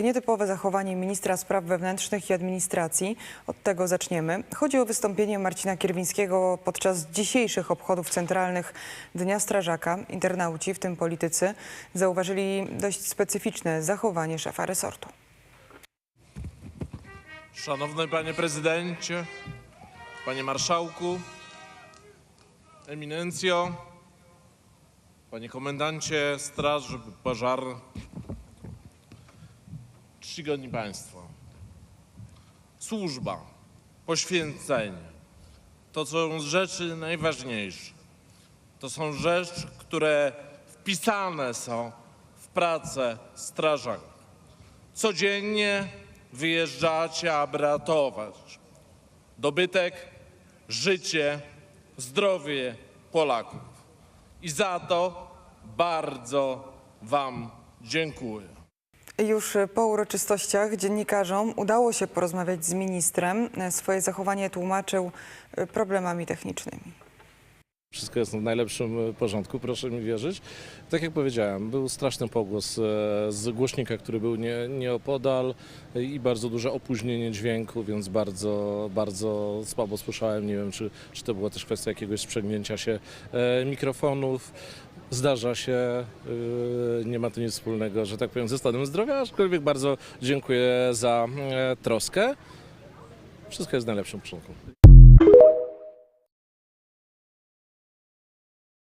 Nietypowe zachowanie ministra spraw wewnętrznych i administracji. Od tego zaczniemy. Chodzi o wystąpienie Marcina Kierwińskiego podczas dzisiejszych obchodów centralnych Dnia Strażaka. Internauci, w tym politycy, zauważyli dość specyficzne zachowanie szefa resortu. Szanowny panie prezydencie, panie marszałku, eminencjo, panie komendancie straży pożarnej, czcigodni państwo. Służba, poświęcenie to są rzeczy najważniejsze. To są rzeczy, które wpisane są w pracę strażaków. Codziennie wyjeżdżacie, aby ratować dobytek, życie, zdrowie Polaków. I za to bardzo Wam dziękuję. Już po uroczystościach dziennikarzom udało się porozmawiać z ministrem. Swoje zachowanie tłumaczył problemami technicznymi. Wszystko jest w najlepszym porządku, proszę mi wierzyć. Tak jak powiedziałem, był straszny pogłos e, z głośnika, który był nie, nieopodal e, i bardzo duże opóźnienie dźwięku, więc bardzo, bardzo słabo słyszałem. Nie wiem, czy, czy to była też kwestia jakiegoś sprzęgnięcia się e, mikrofonów. Zdarza się, e, nie ma to nic wspólnego, że tak powiem, ze stanem zdrowia, aczkolwiek bardzo dziękuję za e, troskę. Wszystko jest w najlepszym porządku.